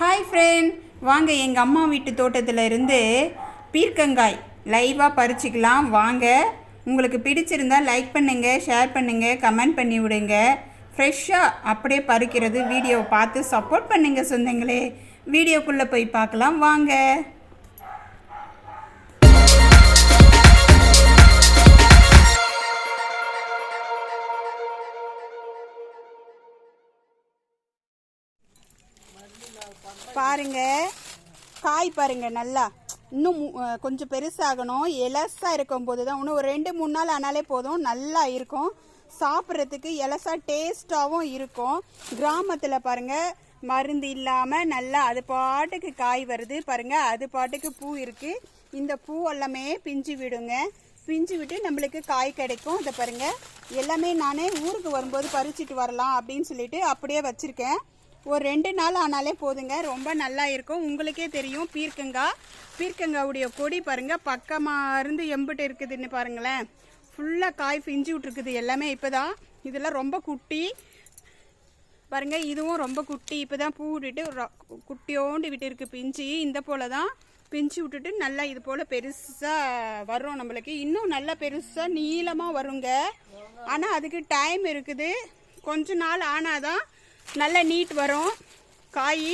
Hi friend வாங்க எங்கள் அம்மா வீட்டு தோட்டத்தில் இருந்து பீர்க்கங்காய் லைவாக பறிச்சுக்கலாம். வாங்க. உங்களுக்கு பிடிச்சிருந்தா லைக் பண்ணுங்கள் ஷேர் பண்ணுங்கள் கமெண்ட் பண்ணி விடுங்க. ஃப்ரெஷ்ஷாக அப்படியே பறிக்கிறது வீடியோவை பார்த்து சப்போர்ட் பண்ணுங்கள் சொந்தங்களே. வீடியோக்குள்ளே போய் பார்க்கலாம். வாங்க. பாருங்க. காய் பாருங்க நல்லா. இன்னும் கொஞ்சம் பெருசாகணும். எலசா இருக்கும்போது தான். இன்னும் ஒரு ரெண்டு மூணு நாள் ஆனாலே போதும். நல்லா இருக்கும். சாப்பிட்றதுக்கு எலசா டேஸ்டாகவும் இருக்கும். கிராமத்தில் பாருங்கள் மருந்து இல்லாமல் நல்லா அது பாட்டுக்கு காய் வருது. பாருங்கள் அது பாட்டுக்கு பூ இருக்குது இந்த பூ எல்லாமே பிஞ்சு விடுங்க. பிஞ்சு விட்டு நம்மளுக்கு காய் கிடைக்கும். இதை பாருங்க. எல்லாமே நானே ஊருக்கு வரும்போது பறிச்சிட்டு வரலாம் அப்படின்னு சொல்லிட்டு அப்படியே வச்சுருக்கேன். ஒரு ரெண்டு நாள் ஆனாலே போதுங்க. ரொம்ப நல்லா இருக்கும். உங்களுக்கே தெரியும். பீர்க்கங்காய் பீர்க்கங்காவுடைய கொடி பாருங்க. பக்கமாக இருந்து எம்பிட்டு இருக்குதுன்னு பாருங்களேன். ஃபுல்லாக காய் பிஞ்சு விட்ருக்குது எல்லாமே இப்போ தான் இதெல்லாம் ரொம்ப குட்டி. பாருங்க. இதுவும் ரொம்ப குட்டி. இப்போ தான் பூ விட்டுட்டு குட்டியோண்டு விட்டு இருக்குது பிஞ்சு இந்த போல தான் பிஞ்சு விட்டுட்டு நல்லா இது போல் பெருசாக வரும் நம்மளுக்கு. இன்னும் நல்லா பெருசாக நீளமாக வருங்க. ஆனால் அதுக்கு டைம் இருக்குது. கொஞ்ச நாள் ஆனாதான் நல்ல நீட் வரும். காய்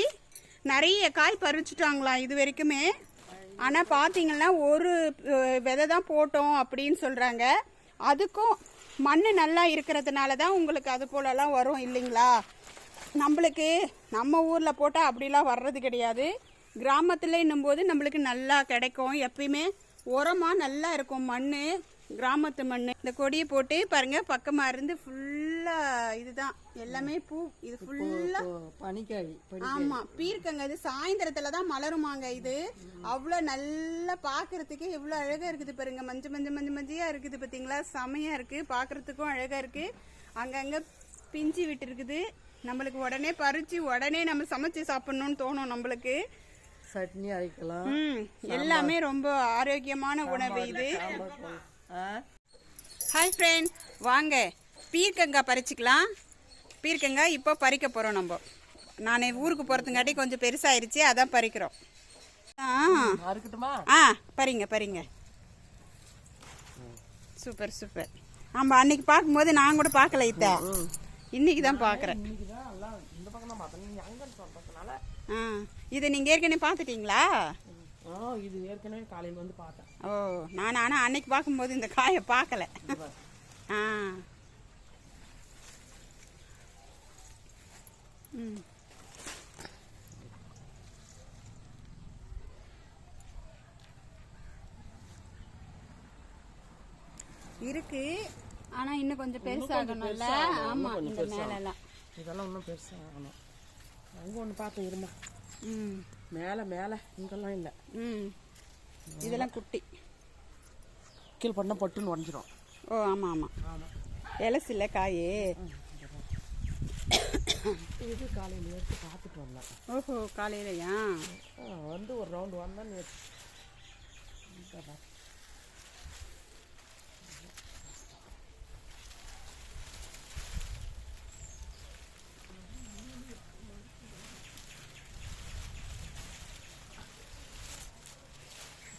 நிறைய காய் பறிச்சுட்டாங்களாம் இது வரைக்குமே. ஆனால் பார்த்தீங்கன்னா ஒரு விதை தான் போட்டோம் அப்படின்னு சொல்கிறாங்க அதுக்கும் மண் நல்லா இருக்கிறதுனால தான் உங்களுக்கு அது போலலாம் வரும் இல்லைங்களா? நம்மளுக்கு நம்ம ஊரில் போட்டால் அப்படிலாம் வர்றது கிடையாது. கிராமத்தில் போது நம்மளுக்கு நல்லா கிடைக்கும். எப்பயுமே உரமாக நல்லா இருக்கும் மண் கிராமத்து மண் இந்த கொடியை போட்டு பாருங்கள் பக்கமாக இருந்து ஃபுல்லாக இதுதான். எல்லாமே பூ. இது ஃபுல்லாக பனிக்காய் பனி ஆமா பீர்க்கங்க. இது சாயந்தரத்துல தான் மலருமாங்க இது. அவ்வளோ நல்லா பார்க்கறதுக்கு எவ்வளோ அழகா இருக்குது பாருங்க. மஞ்சள் மஞ்சள் மஞ்சள் மஞ்சையா இருக்குது பாத்தீங்களா? செமையா இருக்கு. பார்க்கறதுக்கும் அழகா இருக்கு. அங்கங்க பிஞ்சு விட்டு இருக்குது நம்மளுக்கு உடனே பறிச்சு உடனே நம்ம சமைச்சு சாப்பிடணும்னு தோணும் நம்மளுக்கு. சட்னி அரைக்கலாம். ம் எல்லாமே ரொம்ப ஆரோக்கியமான உணவு இது. ஹாய் ஃப்ரெண்ட் வாங்க. பீர்க்கங்காய் பறிச்சுக்கலாம். பீர்க்கங்காய் இப்போ பறிக்க போகிறோம் நம்ம. நான் ஊருக்கு போகிறதுங்காட்டி கொஞ்சம் பெருசாயிருச்சு அதான் பறிக்கிறோம். ஆ. பறிங்க பறிங்க. Super super. ஆமாம் அன்னைக்கு பார்க்கும்போது நான் கூட பார்க்கல இத்த. இன்னைக்கு தான் பார்க்குறேன். ஆ. இதை நீங்கள் ஏற்கனவே பார்த்துட்டீங்களா? இது ஏற்கனவே காலையில் வந்து பார்த்தேன். ஓ நான் ஆனால் அன்னைக்கு பார்க்கும்போது இந்த காயை பார்க்கல. ஆ. இருக்கு. ஆனா இன்னும் கொஞ்சம் பெருசாகணும்ல? ஆமா இந்த மேலெல்லாம். இதெல்லாம் இன்னும் பெருசாக ஆகணும் அங்கே ஒன்று பார்த்தேன் இருமா. ம். மேலே மேலே. இங்கெல்லாம் இல்லை. ம். இதெல்லாம் குட்டி. கீழ் பண்ண பட்டுன்னு உடஞ்சிரும். ஓ ஆமா ஆமா. ஆமாம் எலசு இல்லை காயே இது காலையில் எடுத்து பார்த்துட்டு வந்தேன். ஓஹோ காலையிலயா? வந்து ஒரு ரவுண்டு வந்தேன் நேற்று ஆமா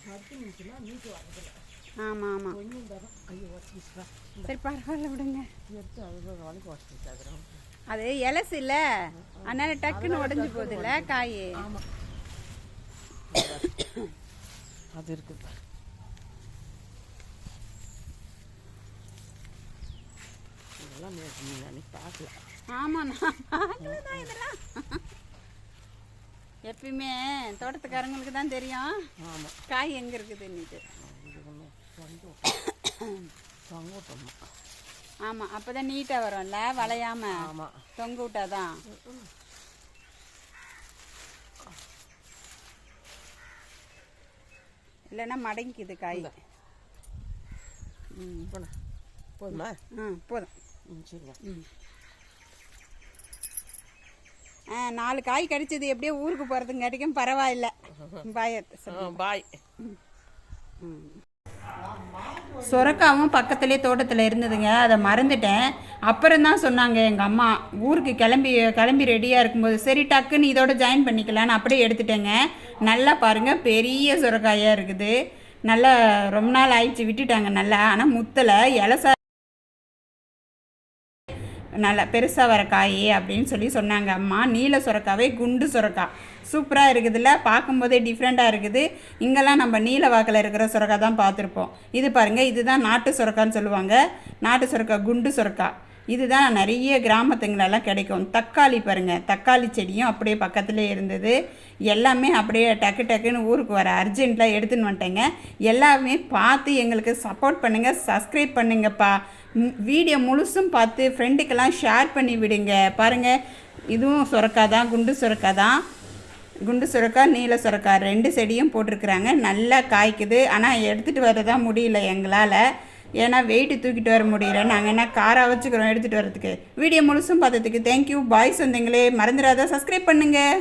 ஆமா கொஞ்சம் தரம் ஐயோ வச்சுக்கிட்டா சரி பரவாயில்ல விடுங்க. அது எலசு இல்ல. அதனால டக்குன்னு உடஞ்சு போகுதுல்ல காய். ஆமாம் அது இருக்குது இதெல்லாம் அன்னைக்கு பார்க்கல. நான் இதெல்லாம்? எப்பயுமே தோட்டத்துக்காரங்களுக்கு தான் தெரியும். ஆமாம் காய் எங்க இருக்குதுன்னுட்டு தொங்க விட்டோம் ஆமா அப்பதான் நீட்டா வரும்ல வளையாம. ஆமாம் தொங்க விட்டாதான். இல்லைன்னா மடங்கிக்குது காய் ம். போதுமா? ஆ போதும். ம் சரிங்க. ஆ நாலு காய் கடிச்சது எப்படியோ ஊருக்கு போகிறதுங்காட்டிக்கும் பரவாயில்ல. ஆ பாய். சொரக்காவும் பக்கத்துலேயே தோட்டத்தில் இருந்ததுங்க. அதை மறந்துட்டேன். அப்புறம் தான் சொன்னாங்க எங்கள் அம்மா ஊருக்கு கிளம்பி கிளம்பி ரெடியாக இருக்கும்போது சரி டக்குன்னு இதோட ஜாயின் பண்ணிக்கலான்னு அப்படியே எடுத்துட்டேங்க. நல்லா பாருங்கள் பெரிய சுரக்காயாக இருக்குது. நல்லா ரொம்ப நாள் ஆயிடுச்சு விட்டுட்டாங்க நல்லா. ஆனால் முத்தலை இலசா நல்லா பெருசாக வர காய் அப்படின்னு சொல்லி சொன்னாங்க. அம்மா நீல சுரக்காவே குண்டு சுரக்கா. சூப்பராக இருக்குதுல்ல? பார்க்கும்போதே டிஃப்ரெண்ட்டாக இருக்குது. இங்கெல்லாம் நம்ம நீல வாக்கில் இருக்கிற சுரக்கா தான் பார்த்துருப்போம். இது பாருங்கள் இதுதான் நாட்டு சுரக்கான்னு சொல்லுவாங்க. நாட்டு சுரக்கா குண்டு சுரக்கா. இதுதான் நிறைய கிராமத்துங்களெல்லாம் கிடைக்கும். தக்காளி பாருங்கள் தக்காளி செடியும் அப்படியே பக்கத்தில் இருந்தது. எல்லாமே அப்படியே டக்கு டக்குன்னு ஊருக்கு வர அர்ஜென்ட்டில் எடுத்துன்னு வந்துட்டேங்க. எல்லாமே பார்த்து எங்களுக்கு சப்போர்ட் பண்ணுங்கள் சப்ஸ்கிரைப் பண்ணுங்கப்பா. வீடியோ முழுசும் பார்த்து ஃப்ரெண்டுக்கெல்லாம் ஷேர் பண்ணி விடுங்க. பாருங்கள் இதுவும் சுரக்கா தான் குண்டு சுரக்கா தான். குண்டு சுரக்கா நீல சுரக்கா ரெண்டு செடியும் போட்டிருக்கிறாங்க. நல்லா காய்க்குது. ஆனால் எடுத்துகிட்டு வரதான் முடியல எங்களால். ஏன்னா வெயிட்டு தூக்கிட்டு வர முடியல. நாங்கள் என்ன காராக வச்சுக்கிறோம் எடுத்துகிட்டு வரதுக்கு வீடியோ முழுசும் பார்த்ததுக்கு தேங்க்யூ பாய் வந்தீங்களே மறந்துடாத. சப்ஸ்கிரைப் பண்ணுங்கள்